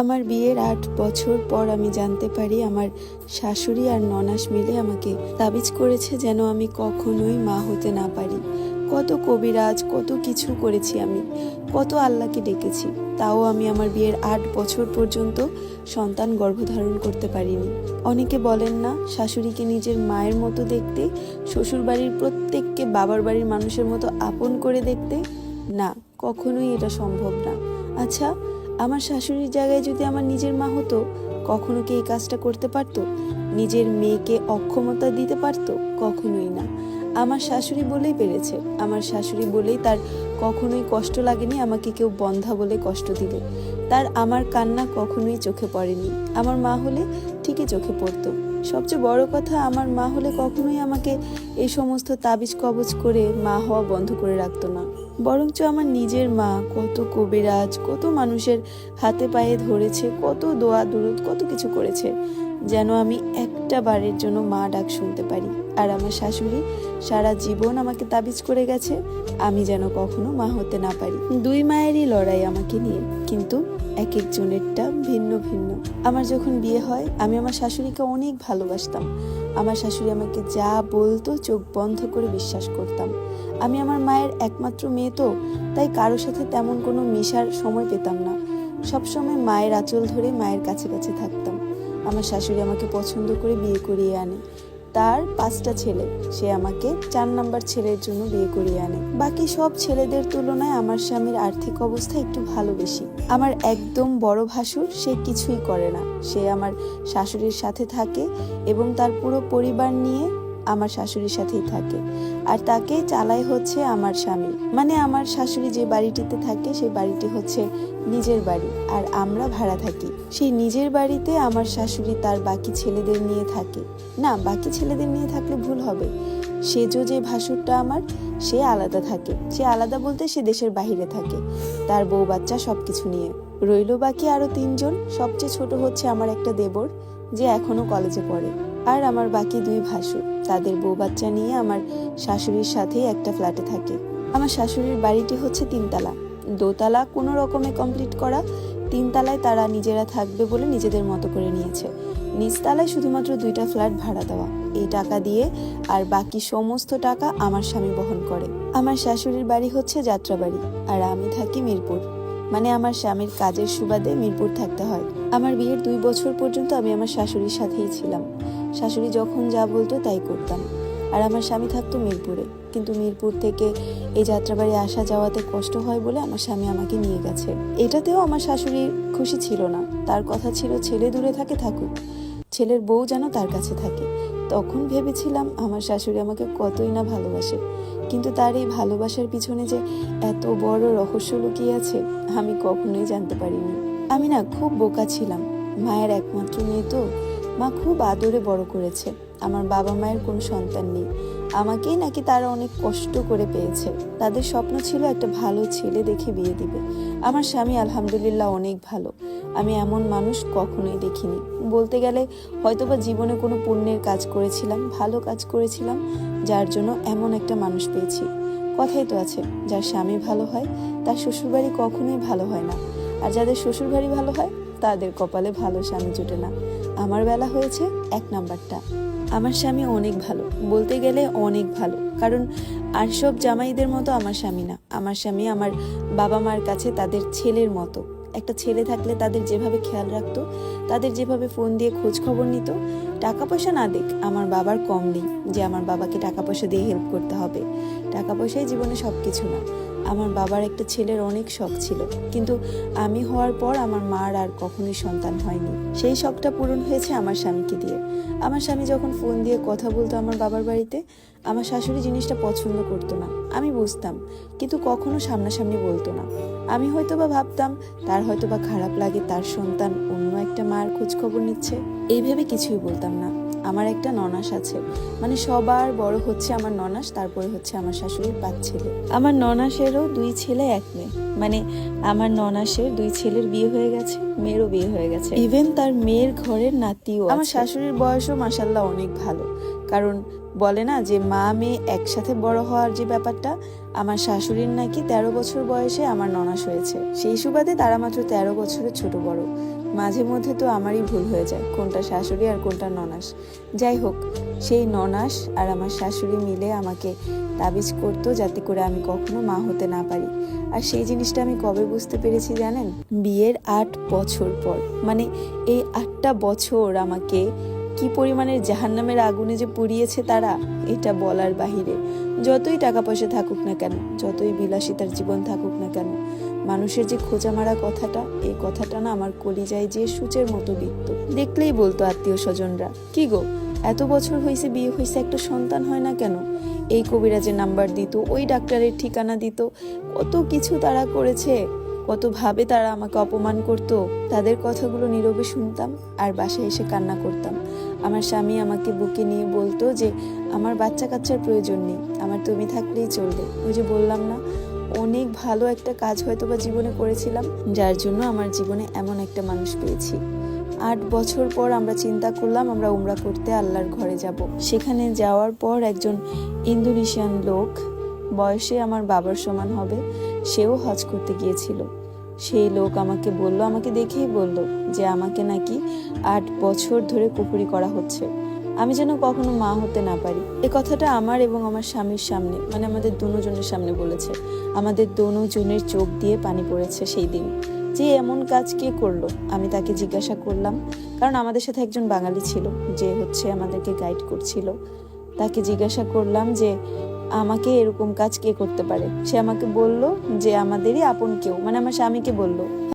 আমার বিয়ের আট বছর পর আমি জানতে পারি আমার শাশুড়ি আর ননাস মিলে আমাকে তাবিজ করেছে যেন আমি কখনোই মা হতে না পারি। কত কবিরাজ, কত কিছু করেছি আমি, কত আল্লাহকে ডেকেছি, তাও আমি আমার বিয়ের আট বছর পর্যন্ত সন্তান গর্ভধারণ করতে পারিনি। অনেকে বলেন না, শাশুড়িকে নিজের মায়ের মতো দেখতে, শ্বশুরবাড়ির প্রত্যেককে বাবার বাড়ির মানুষের মতো আপন করে দেখতে। না, কখনোই এটা সম্ভব না। আচ্ছা আমার শাশুড়ির জায়গায় যদি আমার নিজের মা হতো, কখনো কি এই কাজটা করতে পারতো? নিজের মেয়েকে অক্ষমতা দিতে পারতো? কখনোই না। আমার শাশুড়ি বলেই পেরেছে। আমার শাশুড়ি বলেই তার কখনোই কষ্ট লাগেনি, আমাকে কেউ বন্ধা বলে কষ্ট দিলে তার আমার কান্না কখনোই চোখে পড়েনি। আমার মা হলে ঠিকই চোখে পড়তো। সবচেয়ে বড় কথা, আমার মা হলে কখনোই আমাকে এই সমস্ত তাবিজ কবজ করে মা হওয়া বন্ধ করে রাখতো না। বরঞ্চ আমার নিজের মা কত কবিরাজ, কত মানুষের হাতে পায়ে ধরেছে, কত দোয়া দুরুদ কত কিছু করেছে। যেন আমি একটা বারের জন্য মা ডাক শুনতে পারি। আর আমার শাশুড়ি সারা জীবন আমাকে তাবিজ করে গেছে, আমি যেন কখনো মা হতে না পারি। দুই মায়েরই লড়াই আমাকে নিয়ে, কিন্তু এক একজনেরটা ভিন্ন ভিন্ন। আমার যখন বিয়ে হয়, আমি আমার শাশুড়িকে অনেক ভালোবাসতাম। আমার শাশুড়ি আমাকে যা বলতো, চোখ বন্ধ করে বিশ্বাস করতাম। আমি আমার মায়ের একমাত্র মেয়ে তো, তাই কারোর সাথে তেমন কোনো মেশার সময় পেতাম না। সবসময় মায়ের আঁচল ধরে মায়ের কাছে কাছে থাকতাম। আমার শাশুড়ি আমাকে পছন্দ করে বিয়ে করিয়ে আনে। তার পাঁচটা ছেলে, সে আমাকে চার নাম্বার ছেলের জন্য বিয়ে করিয়ে আনে। বাকি সব ছেলেদের তুলনায় আমার স্বামীর আর্থিক অবস্থা একটু ভালো বেশি। আমার একদম বড় ভাসুর, সে কিছুই করে না। সে আমার শাশুড়ির সাথে থাকে এবং তার পুরো পরিবার নিয়ে আমার শাশুড়ির সাথেই থাকে। আর তাকে চালায় হচ্ছে আমার স্বামী। মানে আমার শাশুড়ি যে বাড়িটিতে থাকে, সেই বাড়িটি হচ্ছে নিজের বাড়ি। আর আমরা ভাড়া থাকি। সেই নিজের বাড়িতে আমার শাশুড়ি তার বাকি ছেলেদের নিয়ে থাকে। না, বাকি ছেলেদের নিয়ে থাকলে ভুল হবে। সেজো যে ভাসুরটা আমার, সে আলাদা থাকে। সে আলাদা বলতে সে দেশের বাইরে থাকে। তার বউ বাচ্চা সব কিছু নিয়ে। রইল বাকি আরও তিনজন। সবচেয়ে ছোট হচ্ছে আমার একটা দেবর, যে এখনও কলেজে পড়ে। আর আমার বাকি দুই ভাসুর, তাদের বউ বাচ্চা নিয়ে আমার শাশুড়ির সাথেই একটা ফ্ল্যাটে থাকে। আমার শাশুড়ির বাড়িটি হচ্ছে তিনতলা। দোতলা কোনো রকমে কমপ্লিট করা, তিনতলায় তারা নিজেরা থাকবে বলে নিজেদের মতো করে নিয়েছে। নিচতলায় শুধুমাত্র দুইটা ফ্ল্যাট ভাড়া দেওয়া। এই টাকা দিয়ে আর বাকি সমস্ত টাকা আমার স্বামী বহন করে। আমার শাশুড়ির বাড়ি হচ্ছে যাত্রাবাড়ি আর আমি থাকি মিরপুর। মানে আমার স্বামীর কাজের সুবাদে মিরপুর থাকতে হয়। আমার বিয়ের দুই বছর পর্যন্ত আমি আমার শাশুড়ির সাথেই ছিলাম। শাশুড়ি যখন যা বলতো তাই করতাম। আর আমার স্বামী থাকতো মিরপুরে। কিন্তু মিরপুর থেকে এই যাত্রাবাড়ি আসা যাওয়াতে কষ্ট হয় বলে আমার স্বামী আমাকে নিয়ে গেছে। এটাতেও আমার শাশুড়ির খুশি ছিল না। তার কথা ছিল, ছেলে দূরে থাকে থাকুক। ছেলের বউ যেন তার কাছে থাকে। তখন ভেবেছিলাম আমার শাশুড়ি আমাকে কতই না ভালোবাসে। কিন্তু তার এই ভালোবাসার পিছনে যে এত বড় রহস্য লুকিয়ে আছে, আমি কখনোই জানতে পারিনি। আমি না খুব বোকা ছিলাম। মায়ের একমাত্র মেয়ে তো। মা খুব আদরে বড় করেছে। আমার বাবা মায়ের কোনো সন্তান নেই। আমাকেই নাকি তারা অনেক কষ্ট করে পেয়েছে। তাদের স্বপ্ন ছিল একটা ভালো ছেলে দেখে বিয়ে দিবে। আমার স্বামী আলহামদুলিল্লাহ অনেক ভালো। আমি এমন মানুষ কখনোই দেখিনি। বলতে গেলে হয়তোবা জীবনে কোনো পুণ্যের কাজ করেছিলাম, ভালো কাজ করেছিলাম, যার জন্য এমন একটা মানুষ পেয়েছি। কথাই তো আছে, যার স্বামী ভালো হয়, তার শ্বশুরবাড়ি কখনোই ভালো হয় না। আর যাদের শ্বশুরবাড়ি ভালো হয় তাদের কপালে ভালো স্বামী জুটে না। আমার বেলা হয়েছে এক নাম্বারটা। আমার স্বামী অনেক ভালো, বলতে গেলে অনেক ভালো। কারণ আর সব জামাইদের মতো আমার স্বামী না। আমার স্বামী আমার বাবা মার কাছে তাদের ছেলের মতো। একটা ছেলে থাকলে তাদের যেভাবে খেয়াল রাখতো, তাদের যেভাবে ফোন দিয়ে খোঁজ খবর নিত টাকা পয়সা না দেখ আমার বাবার কম নেই যে আমার বাবাকে টাকা পয়সা দিয়ে হেল্প করতে হবে। টাকা পয়সাই জীবনে সব কিছু না। আমার বাবার একটা ছেলের অনেক শখ ছিল। কিন্তু আমি হওয়ার পর আমার মার আর কখনোই সন্তান হয়নি। সেই শখটা পূরণ হয়েছে আমার স্বামীকে দিয়ে। আমার স্বামী যখন ফোন দিয়ে কথা বলতো আমার বাবার বাড়িতে, আমার শাশুড়ি জিনিসটা পছন্দ করতো না। আমি বুঝতাম, কিন্তু কখনো সামনাসামনি বলতো না। আমি হয়তো বা ভাবতাম, তার হয়তো বা খারাপ লাগে, তার সন্তান অন্য একটা মার খোঁজ খবর নিচ্ছে। এই ভেবে কিছুই বলতাম না। আমার একটা ননাস আছে। মানে সবার বড় হচ্ছে আমার ননাস, তারপরে হচ্ছে আমার শাশুড়ির পাঁচ ছেলে। আমার ননাসেরও দুই ছেলে, এক মেয়ে। মানে আমার ননাসের দুই ছেলের বিয়ে হয়ে গেছে, মেয়েরও বিয়ে হয়ে গেছে। ইভেন তার মেয়ের ঘরের নাতিও আমার শাশুড়ির বয়সও মাসাল্লাহ অনেক ভালো। কারণ বলে না যে মা, মেয়ে একসাথে বড় হওয়ার যে ব্যাপারটা, আমার শাশুড়ির নাকি তেরো বছর বয়সে আমার ননাস হয়েছে। সেই সুবাদে তারা মাত্র তেরো বছরের ছোট বড়। মাঝে মধ্যে তো আমারই ভুল হয়ে যায়, কোনটা শাশুড়ি আর কোনটা ননাস। যাই হোক, সেই ননাস আর আমার শাশুড়ি মিলে আমাকে তাবিজ করতো যাতে করে আমি কখনো মা হতে না পারি। আর সেই জিনিসটা আমি কবে বুঝতে পেরেছি জানেন? বিয়ের আট বছর পর। মানে এই আটটা বছর আমাকে কি পরিমাণের জাহান্নামের আগুনে যে পুড়িয়েছে তারা, এটা বলার বাহিরে। যতই টাকা পয়সা থাকুক না কেন, যতই বিলাসিতার জীবন থাকুক না কেন মানুষের যে খোঁজা মারা কথাটা এই কথাটা না আমার কলিজায় যে সূচের মতো বিকত দেখলেই বলতো আত্মীয় স্বজনরা, কি গো, এত বছর হয়েছে বিয়ে হয়েছে একটা সন্তান হয় না কেন? এই কবিরাজের নাম্বার দিত, ওই ডাক্তারের ঠিকানা দিত, কত কিছু তারা করেছে, কতভাবে তারা আমাকে অপমান করত। তাদের কথাগুলো নীরবে শুনতাম আর বাসায় এসে কান্না করতাম। আমার স্বামী আমাকে বুকে নিয়ে বলতো যে, আমার বাচ্চা কাচ্চার প্রয়োজন নেই, আমার তুমি থাকলেই চলবে। ওই যে বললাম না অনেক ভালো একটা কাজ হয়তো বা জীবনে করেছিলাম, যার জন্য আমার জীবনে এমন একটা মানুষ পেয়েছি। আট বছর পর আমরা চিন্তা করলাম আমরা উমরা করতে আল্লাহর ঘরে যাব। সেখানে যাওয়ার পর একজন ইন্দোনেশিয়ান লোক, বয়সে আমার বাবার সমান হবে, সেও হজ করতে গিয়েছিল। সেই লোক আমাকে বলল, আমাকে দেখেই বলল যে আমাকে নাকি আট বছর ধরে কুপুরি করা হচ্ছে। আমি যেন কখনো মা হতে না পারি। এ কথাটা আমার এবং আমার স্বামীর সামনে মানে আমাদের দুজনের সামনে বলেছে। আমাদের দুজনের চোখ দিয়ে পানি পড়েছে সেই দিন। যে এমন কাজ কে করল? আমি তাকে জিজ্ঞাসা করলাম। কারণ আমাদের সাথে একজন বাঙালি ছিল, যে হচ্ছে আমাদেরকে গাইড করছিল। তাকে জিজ্ঞাসা করলাম যে, আমাকে এরকম কাজ কে করতে পারে? সে আমাকে বলল যে, আমাদেরই আপন কেউ। মানে আমার স্বামীকে বলল।